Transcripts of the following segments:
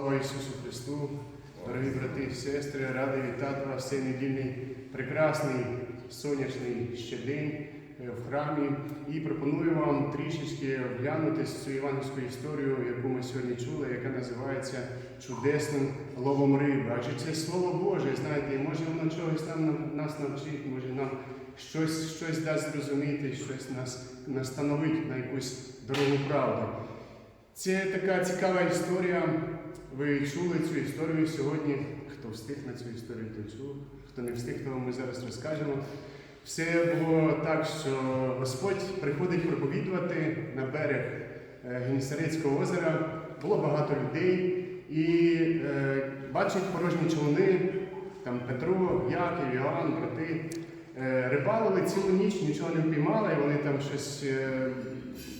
Слава Ісусу Христу, дорогі брати і сестри, радий вітати вас цей недільний прекрасний сонячний ще день е, в храмі і пропоную вам трішечки оглянути цю івангельську історію, яку ми сьогодні чули, яка називається чудесним ловом риби. Адже це слово Боже, знаєте, може воно чогось там нас навчить, може нам щось, щось дасть зрозуміти, щось нас настановить на якусь дорогу правди. Це така цікава історія. Ви чули цю історію сьогодні. Хто встиг на цю історію, той чув. Хто не встиг, то ми зараз розкажемо. Все було так, що Господь приходить проповідувати на берег е, Генісарецького озера. Було багато людей і е, бачить порожні човни, там Петро, Яків, Іоанн, брати. Е, Рибалили цілу ніч, нічого не впіймали, вони там щось е,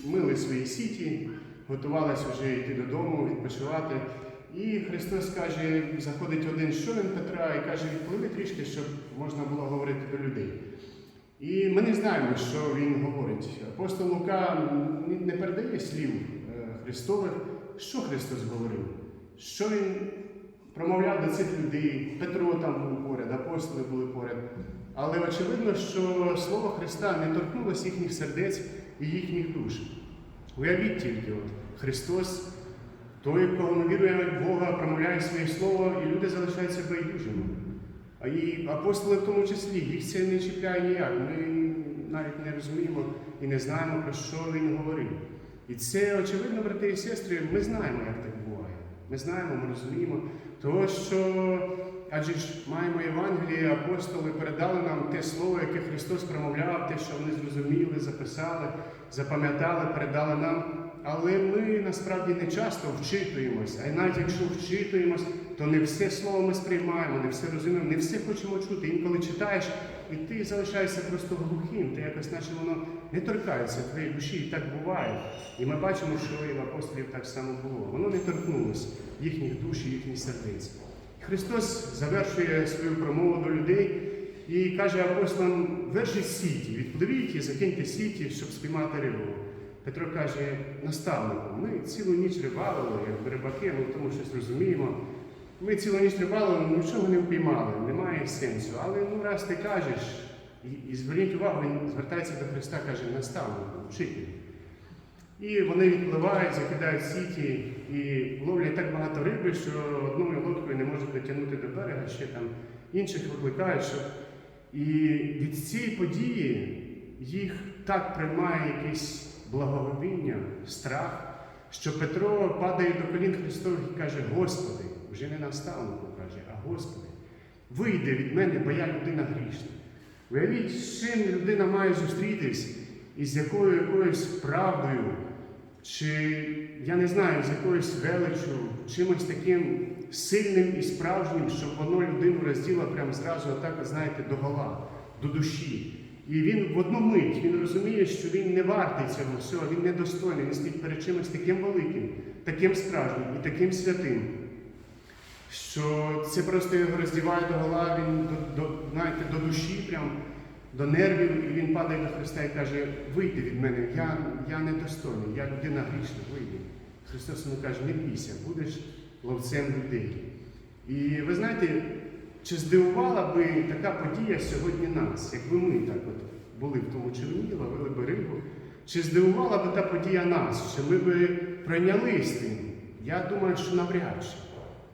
мили свої сіті, готувалися вже йти додому, відпочивати. І Христос каже, заходить один човен Петра і каже, відпливи трішки, щоб можна було говорити до людей. І ми не знаємо, що він говорить. Апостол Лука не передає слів е, Христових, що Христос говорив, що він промовляв до цих людей. Петро там був поряд, апостоли були поряд. Але очевидно, що слово Христа не торкнулося їхніх сердець і їхніх душ. Уявіть тільки, от Христос, той, кого ми віруємо в Бога, промовляє своє слово, і люди залишаються байдужими. А і апостоли в тому числі, їх це не чіпляє ніяк. Ми навіть не розуміємо і не знаємо, про що він говорив. І це, очевидно, брати і сестри, ми знаємо, як так буває. Ми знаємо, ми розуміємо, того, що адже ж маємо Євангеліє, апостоли передали нам те слово, яке Христос промовляв, те, що вони зрозуміли, записали, запам'ятали, передали нам. Але ми насправді не часто вчитуємося. А навіть якщо вчитуємось, то не все слово ми сприймаємо, не все розуміємо, не все хочемо чути. Інколи читаєш, і ти залишаєшся просто глухим, ти якось наче воно не торкається твоєї душі, і так буває. І ми бачимо, що і в апостолів так само було. Воно не торкнулося їхніх душ, їхніх сердець. Христос завершує свою промову до людей і каже апостолам: вержіть сіті, відпливіть і закиньте сіті, щоб спіймати рибу. Петро каже, наставнику, ми цілу ніч рибалили, як рибаки, ми в тому щось розуміємо. Ми цілу ніч рибалили, нічого не впіймали, немає сенсу. Але ну раз ти кажеш, і, і зверніть увагу, він звертається до Христа, каже, наставнику, вчителю. І вони відпливають, закидають сіті і ловлять так багато риби, що одною лодкою не можуть дотягнути до берега, ще там інших викликають. Щоб... І від цієї події їх так приймає якесь благоговіння, страх, що Петро падає до колін Христових і каже: Господи, вже не наставнику каже, а Господи, вийди від мене, бо я людина грішна. Уявіть, з чим людина має зустрітись, і з якою якоюсь правдою, чи я не знаю, з якоюсь величчю, чимось таким сильним і справжнім, щоб воно людину розділо прямо зразу, отак, от, знаєте, до гола, до душі. І він в одну мить він розуміє, що він не вартий цього всього, він недостойний, він стоїть перед чимось таким великим, таким справжнім і таким святим. Що це просто його роздіває до гола, він до, до, знаєте, до душі, прям, до нервів, і він падає до Христа і каже, вийди від мене, я, я недостойний, я людина грішна, вийди. Христос йому каже, не бійся, будеш ловцем людей. І ви знаєте, чи здивувала би така подія сьогодні нас, якби ми так от були в тому човні, ловили би рибу? Чи здивувала би та подія нас, що ми би прийнялись тим? Я думаю, що навряд чи.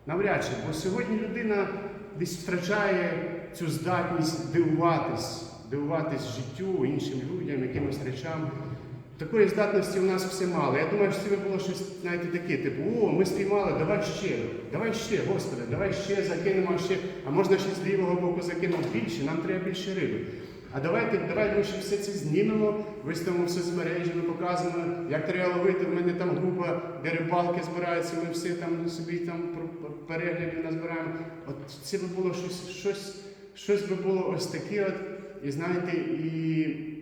Навряд чи, бо сьогодні людина десь втрачає цю здатність дивуватись, дивуватись життю, іншим людям, якимось речам. Такої здатності у нас все мало. Я думаю, що це було щось знаєте, таке, типу, о, ми спіймали, давай ще, давай ще, Господи, давай ще закинемо ще, а можна ще з лівого боку закинемо більше, нам треба більше риби. А давайте, давай ми ще все це знімемо, виставимо все з мережі, ми показуємо, як треба ловити. В мене там група, де рибалки збираються, ми все там собі там переглядів назбираємо. От це би було щось, щось, щось би було ось таке, от, і знаєте, і.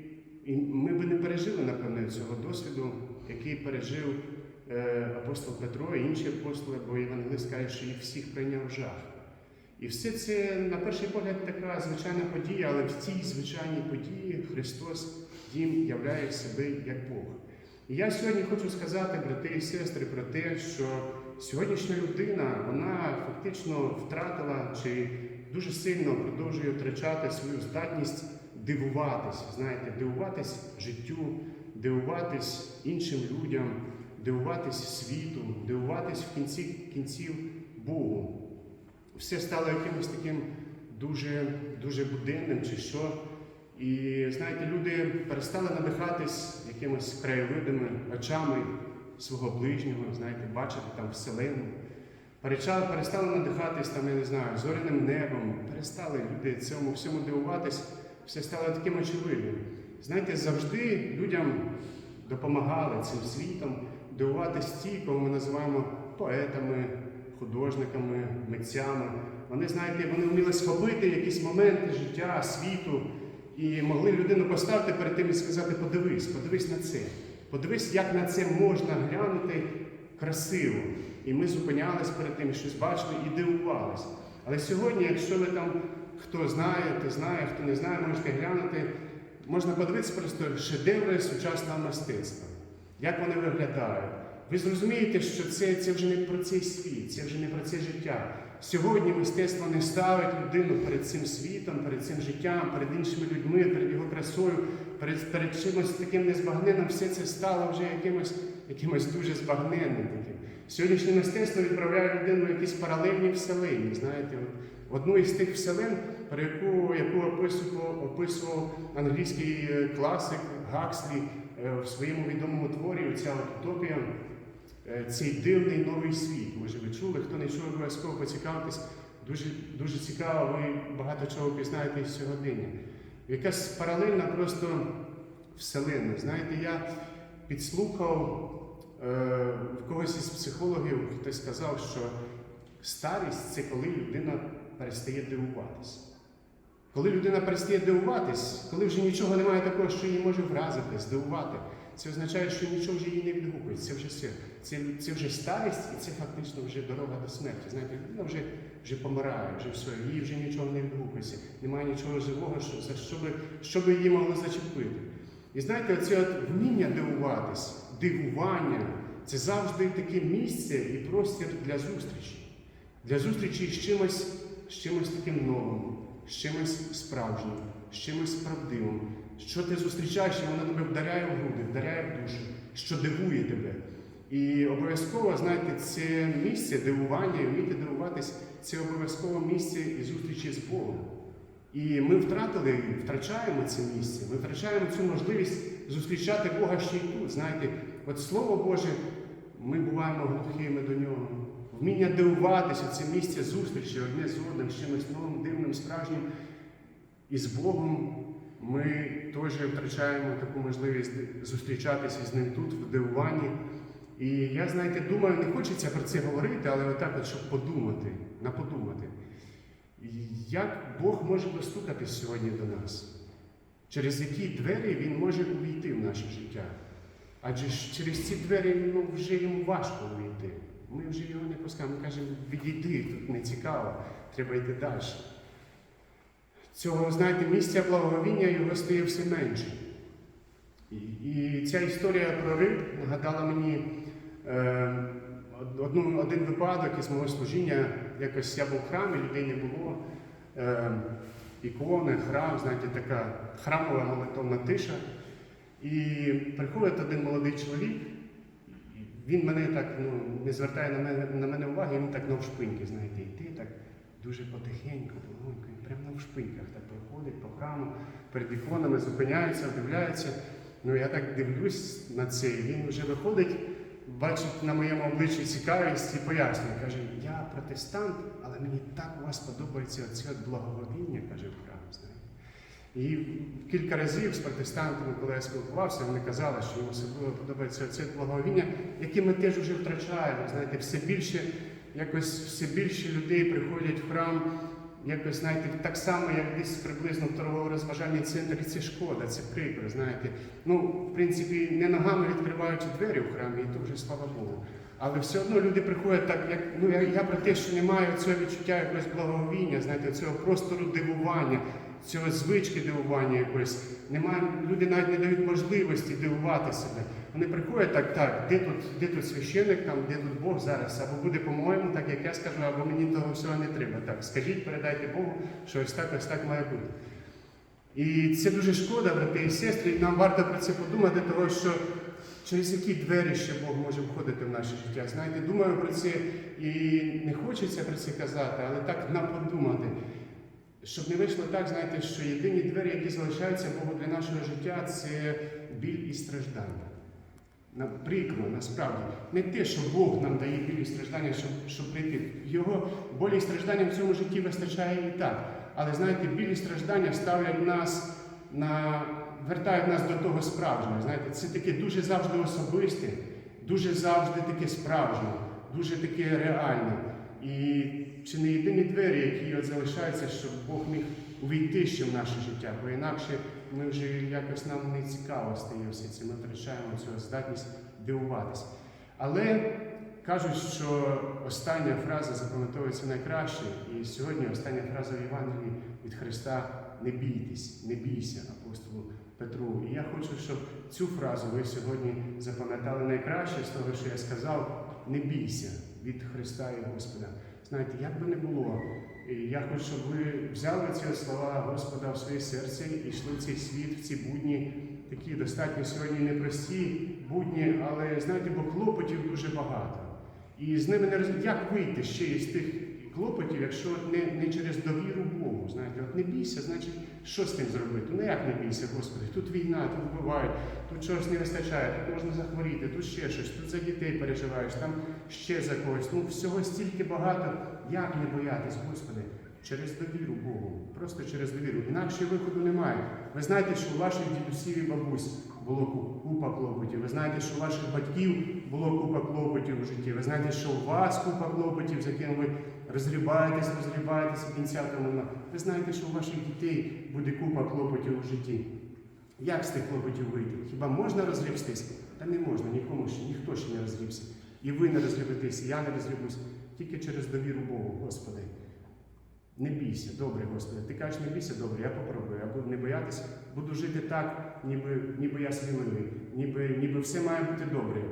І ми би не пережили, напевно, цього досвіду, який пережив е, апостол Петро і інші апостоли, бо Євангелист каже, що їх всіх прийняв жах. І все це, на перший погляд, така звичайна подія, але в цій звичайній події Христос їм являє себе як Бог. І я сьогодні хочу сказати, брати і сестри, про те, що сьогоднішня людина вона фактично втратила чи дуже сильно продовжує втрачати свою здатність дивуватися, знаєте, дивуватись життю, дивуватись іншим людям, дивуватись світу, дивуватись в кінці кінців Богу. Все стало якимось таким дуже, дуже буденним чи що. І знаєте, люди перестали надихатись якимось краєвидами, очами свого ближнього, знаєте, бачити там вселену. Перестали надихатись там, я не знаю, зоряним небом, перестали люди цьому всьому дивуватись, все стало таким очевидним. Знаєте, завжди людям допомагали цим світом дивуватись ті, кого ми називаємо поетами, художниками, митцями. Вони, знаєте, вони вміли схопити якісь моменти життя, світу і могли людину поставити перед тим і сказати: подивись, подивись на це. Подивись, як на це можна глянути красиво. І ми зупинялись перед тим, щось бачили і дивувалися. Але сьогодні, якщо ви там хто знає, хто знає, хто не знає, можете глянути, можна подивитися просто шедеври сучасного мистецтва, як вони виглядають. Ви зрозумієте, що це, це вже не про цей світ, це вже не про це життя. Сьогодні мистецтво не ставить людину перед цим світом, перед цим життям, перед іншими людьми, перед його красою, перед, перед чимось таким незбагненним. Все це стало вже якимось, якимось дуже збагненним таким. Сьогоднішнє мистецтво відправляє людину в якісь паралельні вселені. Знаєте, одну із тих вселен, про яку, яку описував, описував англійський е, класик Гакслі е, в своєму відомому творі, ця утопія. Е, цей дивний новий світ. Може, ви чули, хто не чув, обов'язково поцікавитись. Дуже, дуже цікаво, ви багато чого пізнаєте із сьогодення. Якась паралельна просто вселенна. Знаєте, я підслухав когось із психологів, хтось сказав, що старість це коли людина перестає дивуватися. Коли людина перестає дивуватись, коли вже нічого немає такого, що її може вразити, здивувати, це означає, що нічого вже їй не відгукується. Це вже все. Це, це вже старість, і це фактично вже дорога до смерті. Знаєте, людина вже, вже помирає, вже все, їй вже нічого не відгукується. Немає нічого живого, що, що би, що би її могло зачепити. І знаєте, оце от вміння дивуватись, дивування це завжди таке місце і простір для зустрічі. Для зустрічі з чимось, з чимось таким новим, з чимось справжнім, з чимось правдивим. Що ти зустрічаєш, і воно тебе вдаряє в груди, вдаряє в душу, що дивує тебе. І обов'язково, знаєте, це місце дивування, вміти дивуватись, це обов'язково місце і зустрічі з Богом. І ми втратили, втрачаємо це місце, ми втрачаємо цю можливість зустрічати Бога ще й тут. Знаєте, от Слово Боже, ми буваємо глухими до нього. Вміння дивуватися, це місце зустрічі одне з одним, з чимось новим, дивним, справжнім. І з Богом ми теж втрачаємо таку можливість зустрічатися з ним тут, в дивуванні. І я, знаєте, думаю, не хочеться про це говорити, але отак, от, щоб подумати, наподумати. Як Бог може достукатись сьогодні до нас? Через які двері Він може увійти в наше життя? Адже ж через ці двері ну, вже йому важко увійти. Ми вже його не пускаємо. Ми кажемо, відійди, тут не цікаво, треба йти далі. Цього, знаєте, місця благоговіння його стає все менше. І, і ця історія про риб нагадала мені е, одну, один випадок із мого служіння. Якось я був в храмі, людей не було. Е, ікони, храм, знаєте, така храмова молитовна тиша. І приходить один молодий чоловік, він мене так ну, не звертає на мене, на мене уваги, він так навшпиньки, знаєте, йти так дуже потихеньку, полонько, і прямо навшпиньках так проходить по храму, перед іконами зупиняється, вдивляється. Ну я так дивлюсь на це, він вже виходить, бачить на моєму обличчі цікавість і пояснює. Каже, я протестант, але мені так у вас подобається оце от благоговіння, каже в знаєте. І кілька разів з протестантами, коли я спілкувався, вони казали, що їм особливо подобається це благоговіння, яке ми теж вже втрачаємо. Знаєте, все більше, якось все більше людей приходять в храм, якось, знаєте, так само, як десь приблизно в торгово-розважальній центрі, це шкода, це прикро, знаєте. Ну, в принципі, не ногами відкриваючи двері в храмі, і то вже слава Богу. Але все одно люди приходять так, як ну я, я про те, що не маю цього відчуття якогось благовіння, знаєте, цього простору дивування, цього звички дивування якоїсь. Немає, люди навіть не дають можливості дивувати себе. Вони приходять так, так, де тут, де тут священик, там, де тут Бог зараз, або буде по-моєму, так як я скажу, або мені того всього не треба. Так, скажіть, передайте Богу, що ось так, ось так має бути. І це дуже шкода, брати і сестри, і нам варто про це подумати, тому що через які двері ще Бог може входити в наше життя. Знаєте, думаю про це і не хочеться про це казати, але так нам подумати. Щоб не вийшло так, знаєте, що єдині двері, які залишаються Богу для нашого життя, це біль і страждання. На прикро, насправді, не те, що Бог нам дає біль і страждання, щоб, щоб прийти. Його болі і страждання в цьому житті вистачає і так. Але знаєте, біль і страждання ставлять нас на вертають нас до того справжнього. Знаєте, це таке дуже завжди особисте, дуже завжди таке справжнє, дуже таке реальне. І чи не єдині двері, які от залишаються, щоб Бог міг увійти ще в наше життя, бо інакше ми вже якось нам не цікаво стає все це. Ми втрачаємо цю здатність дивуватися. Але кажуть, що остання фраза запам'ятовується найкраще, і сьогодні остання фраза в Євангелії від Христа не бійтесь, не бійся апостолу Петру. І я хочу, щоб цю фразу ви сьогодні запам'ятали найкраще з того, що я сказав, не бійся від Христа і Господа. Знаєте, як би не було, і я хочу, щоб ви взяли ці слова Господа в своє серце і йшли в цей світ, в ці будні, такі достатньо сьогодні непрості будні, але знаєте, бо клопотів дуже багато. І з ними не роз... як вийти ще із тих клопотів, якщо не, не через довіру Богу. Знаєте, от не бійся, значить, що з тим зробити? Ну як не бійся, Господи? Тут війна, тут вбивають, тут чогось не вистачає, тут можна захворіти, тут ще щось, тут за дітей переживаєш, там ще за когось. Ну всього стільки багато. Як не боятись, Господи? Через довіру Богу, просто через довіру. Інакше виходу немає. Ви знаєте, що у ваших дідусів і бабусь було купа клопотів. Ви знаєте, що у ваших батьків було купа клопотів у житті. Ви знаєте, що у вас купа клопотів, з якими ви розгрібаєтесь і кінця тому. Ви знаєте, що у ваших дітей буде купа клопотів у житті. Як з тих клопотів вийти? Хіба можна розгрібстись? Та не можна, нікому ще, ніхто ще не розгрібся. І ви не розгрібетесь, і я не розгрібусь. Тільки через довіру Богу, Господи. Не бійся, добре, Господи. Ти кажеш, не бійся, добре, я попробую. Я буду не боятися, буду жити так, ніби, ніби я сміливий, ніби, ніби все має бути добре.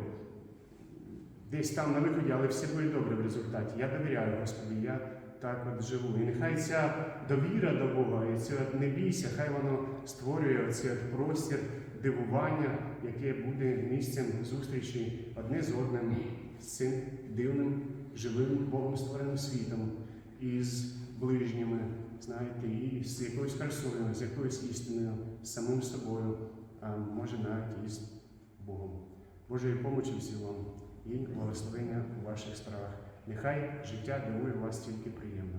Десь там на виході, але все буде добре в результаті. Я довіряю, Господи, я так от живу. І нехай ця довіра до Бога, і це не бійся, хай воно створює оцей от простір дивування, яке буде місцем зустрічі одне з одним, з цим дивним, живим Богом створеним світом, і з ближніми, знаєте, і з якоюсь персоною, з якоюсь істиною, з самим собою, а може навіть і з Богом. Божої помочі всім вам і благословення у ваших справах. Нехай життя дивує вас тільки приємно.